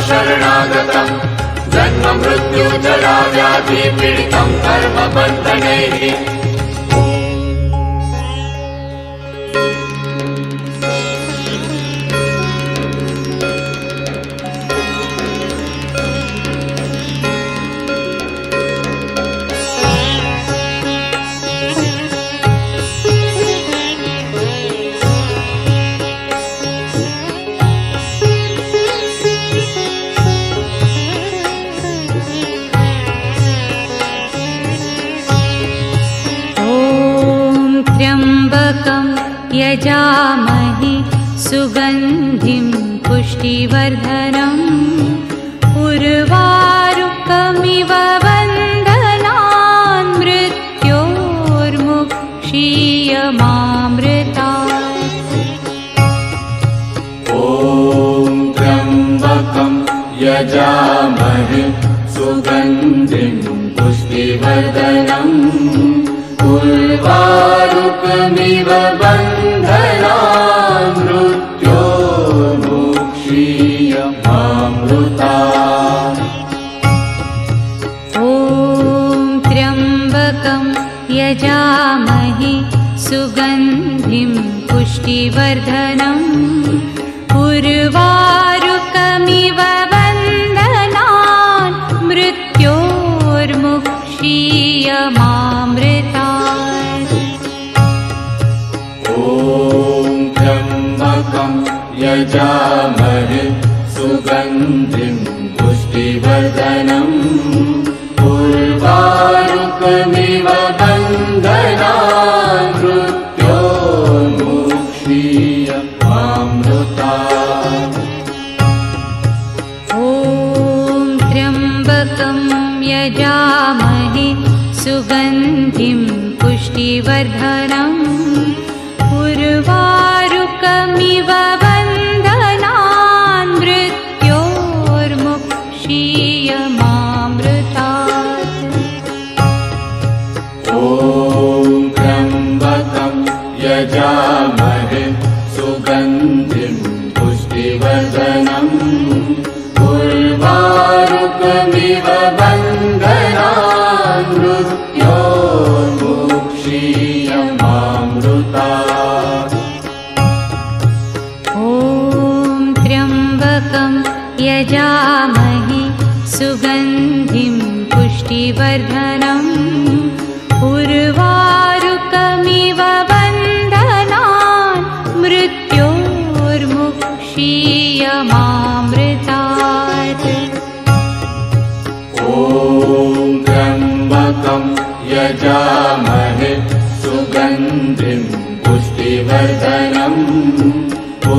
शरणागतम्। जन्म मृत्यु जरा सुगन्धिं पुष्टिवर्धनम् उर्वारुकमिव वन्दनान् मृत्योर्मुक्षीयमामृता ॐ त्र्यम्बकम् यजामहे सुगन्धिम् पुष्टिवर्धनम् उर्वारुकमिव पुष्टिवर्धनम् उर्वारुकमिव वन्दनान् मृत्योर्मुक्षीयमामृता ॐ त्र्यम्बकम् यजामहे सुगन्धिम् पुष्टिवर्धनम् वन्दनान् मृत्योर्मुक्षीयमामृतात् ॐ त्र्यम्बकम् यजामहे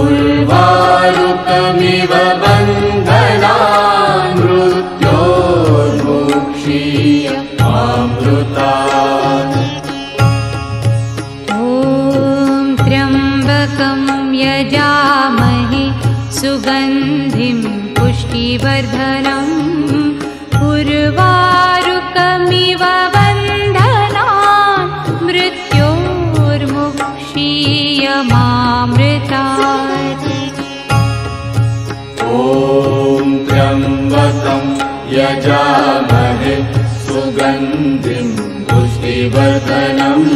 उर्वारुकमिव यजामहे सुगन्धिम् पुष्टिवर्धनम्।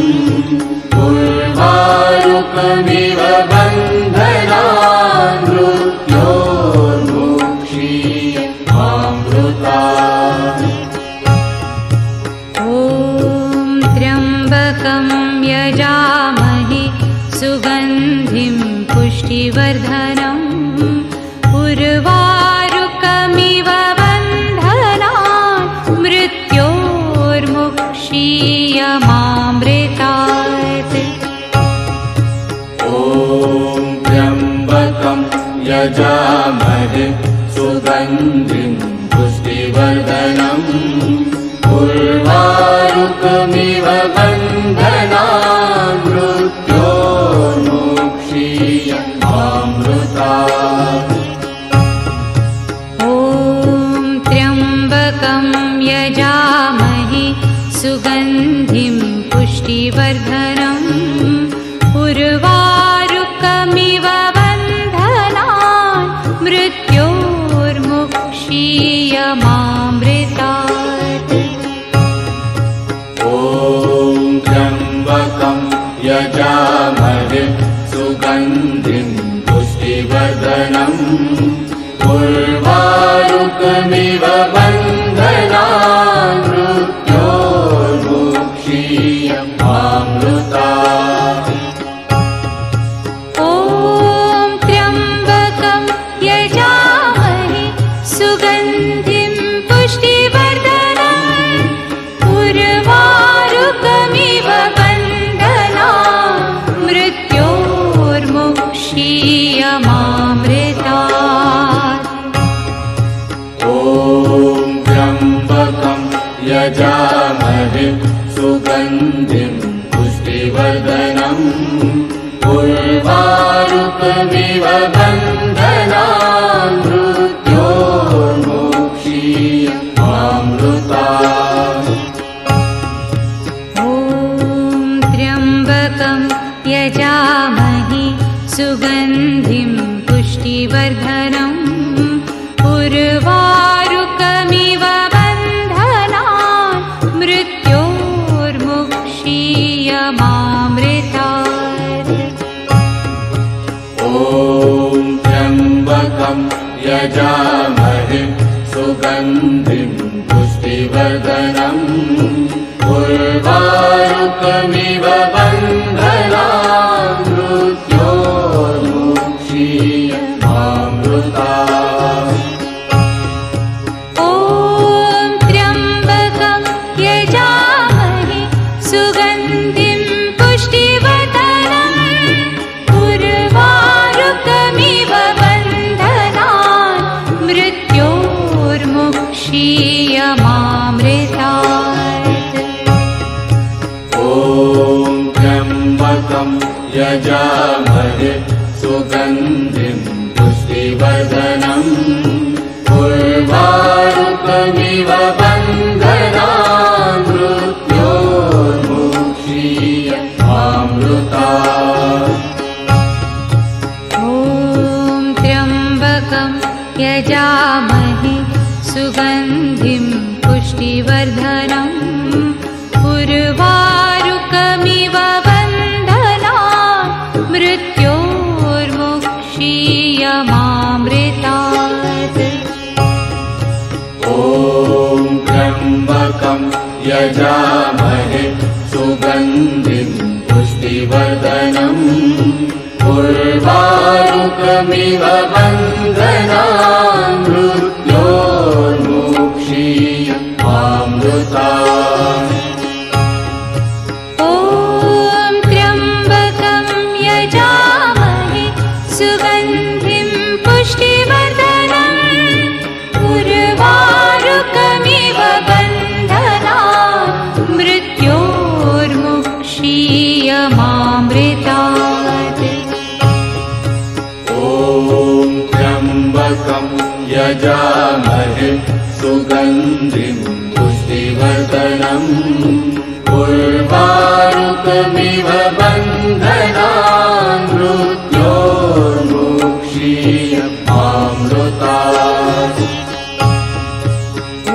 उर्वारुकमिव बन्धनान् मृत्योर्मुक्षीयमामृतात् ॐ त्र्यम्बकम् यजामहे सुगन्धिम् पुष्टिवर्धनम् उर्वारुकमिव सुगन्धिं सुगन्धिं पुष्टिवर्धनम् पुष्पावन्धन प्रजापद सुगन्धिम् पुष्टिवर्धनम् पुष्टिवदनम् बन्ध क्षीयमामृतात्। ॐ भम्बकं यजामहे सुगन्धिं पुष्टिवर्धनम् पुर्वानुकमिव वन्दना यजामहे सुगन्धिम् पुष्टिवर्धनम्। पूर्वारुकमिव वन्दना नृत्यो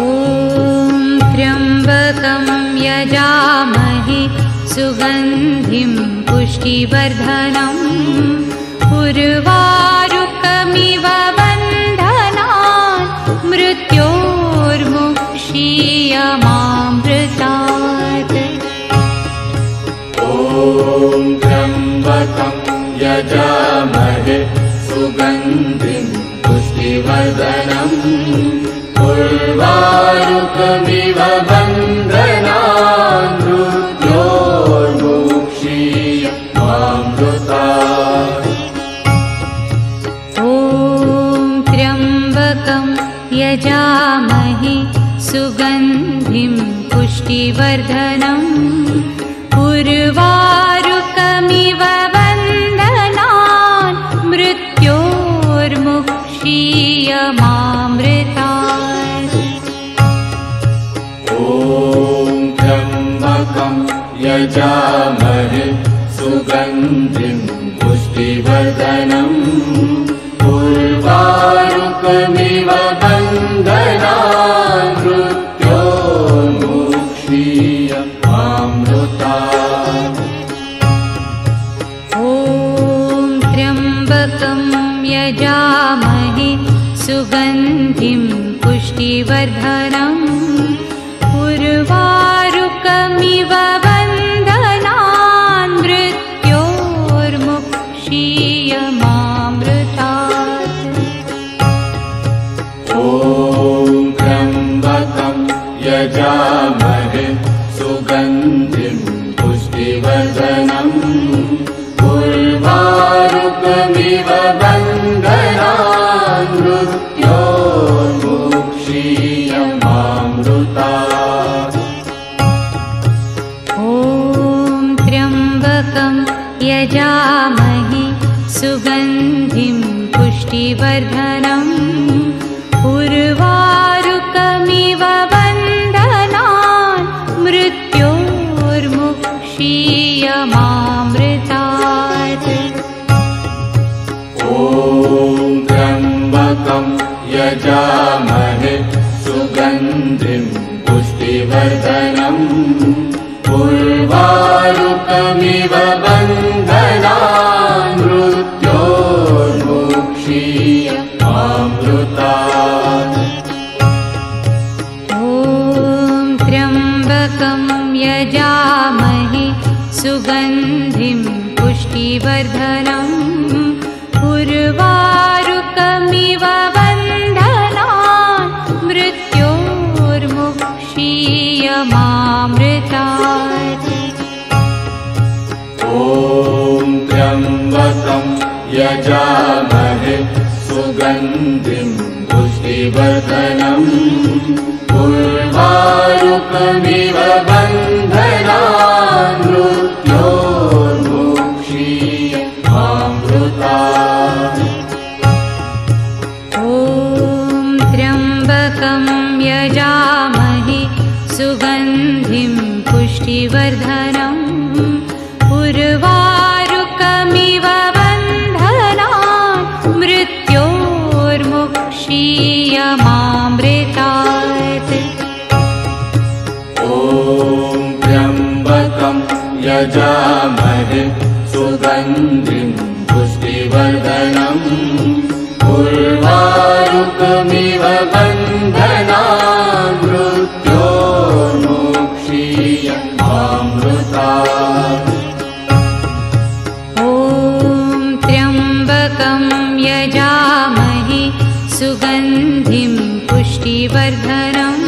ॐ त्यम्बतं यजामहि सुगन्धिं पुष्टिवर्धनम्। पुर्वा ॐ त्र्यम्बकं यजाम सुगन्ते सुगन्धिं पुष्टिवर्धनम् उर्वारुकमिव बन्धनान् मृत्योर्मुक्षीयमामृतात् ॐ त्र्यम्बकं यजामहे सुगन्धिं यजामहे सुगन्धिं पुष्टिवर्धनम् उर्वारुकमिव बन्धनान् मृत्योर्मुक्षीयमामृतात् ॐ त्र्यम्बकं यजामहे सुगन्धिं पुष्टिवर्धनम् उर्वारुकमिव ॐ त्र्यम्बकं यजामहे सुगन्धिं पुष्टिवर्धनम् उर्वारुकमिव मृत्योर्मुक्षीयमामृतात् ॐ त्र्यम्बकं यजामहे सुगन्धिं पुष्टिवर्धनम् उर्वारुकमिव सुगन्धिं पुष्टिवर्धनम्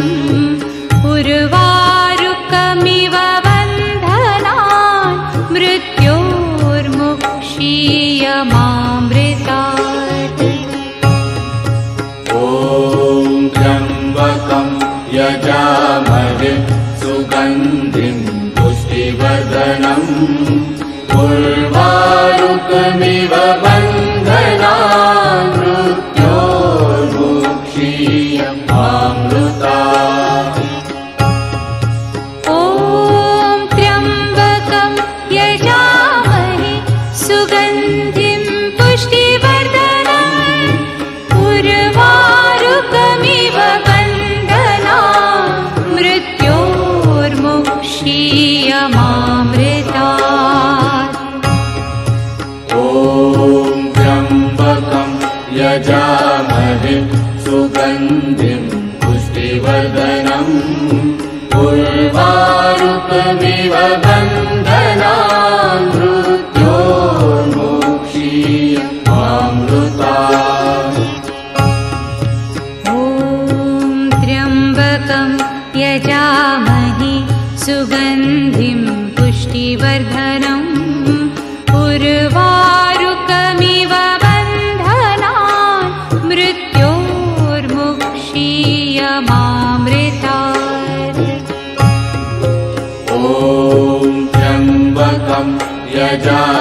उर्वारुकमिव बन्धनान् मृत्योर्मुक्षीयमामृतात्। ॐ यजामहे ॐ त्र्यम्बकं यजामहे सुगन्धिं पुष्टिवर्धनम् उर्वारुकमिव यजामहे